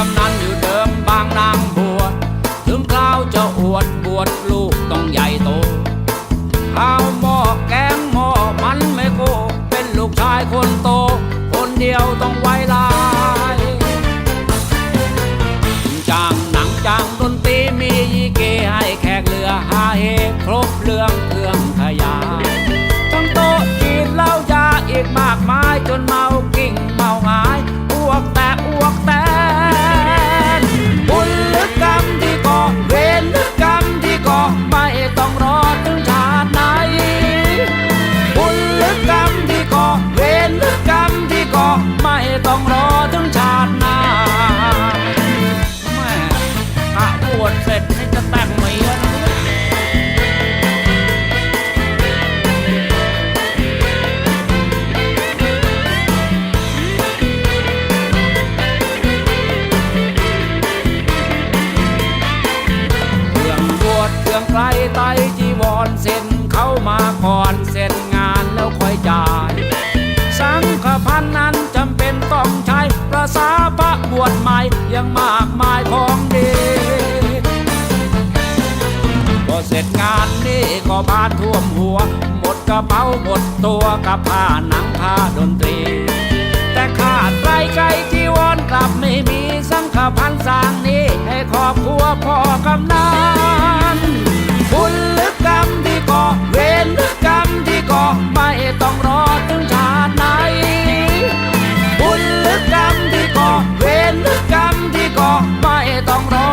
กำนัน ยังมากมายของดีก็เสร็จงานนี่ก็บานท่วมหัว หมดกระเป๋าหมดตัวกับผ้าหนังผ้าดนตรี แต่ขาดไกลไกลที่วอนกลับไม่มีสังขพันสร้างนี้ ให้ครอบครัวพ่อกำนันบุญหรือกรรมที่ก่อเวรหรือกรรมที่ก่อไม่ต้องรอถึง ต้องรอ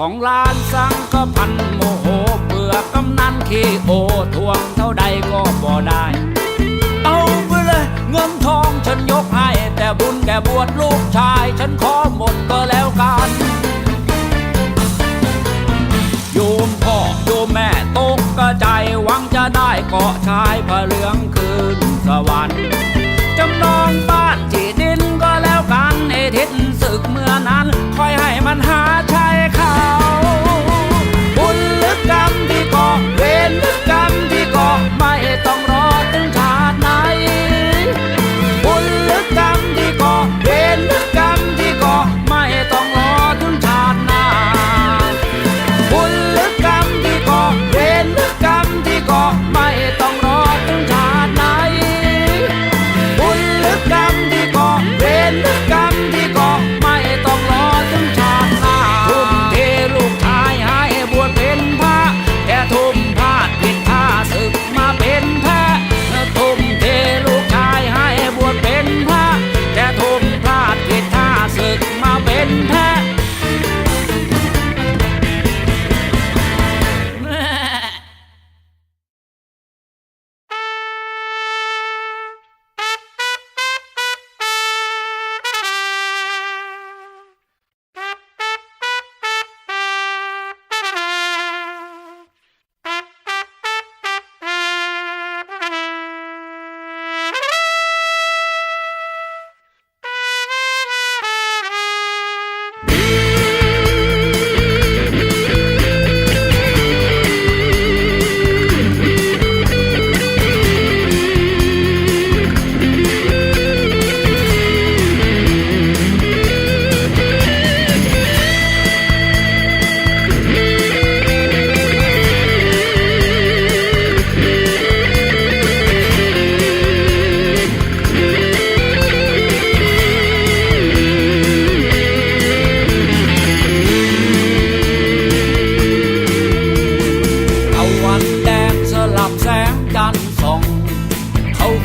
ของร้านสังก็พันโมโหเบื่อกำนันขี้โอทวงเท่าใดก็บ่ได้ เอาไปเลยเงินทองฉันยกให้ แต่บุญแก่บวชลูกชาย ฉันขอหมดก็แล้วกันโยมพ่อโยมแม่ตกกระใจหวังจะได้เกาะชายพระเหลืองคืนสวรรค์จำนองบ้านที่ดินก็แล้วกันในทิศศึกเมื่อนั้นคอยให้มันหา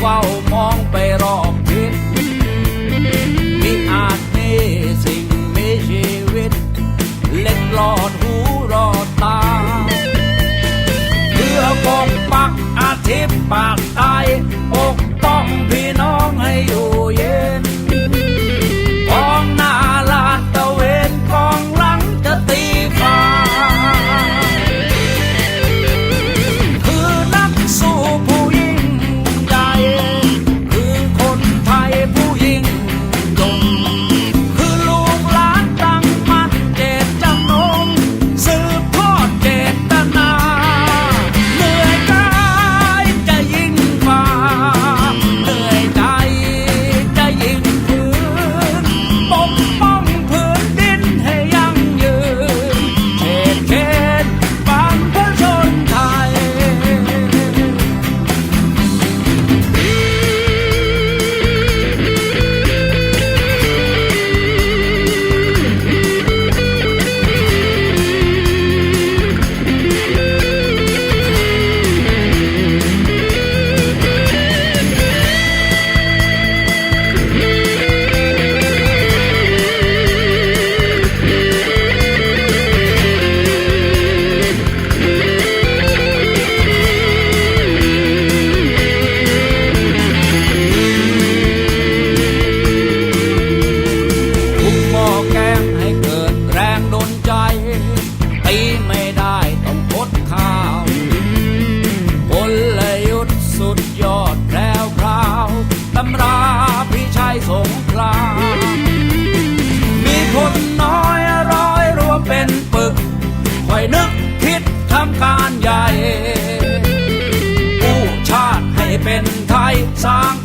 เฝ้ามองไปรอบทิศมิอาจมีสิ่งมีชีวิต เล็ดลอดหูรอดตา เพื่อปกปักอาทิตย์ปาก ส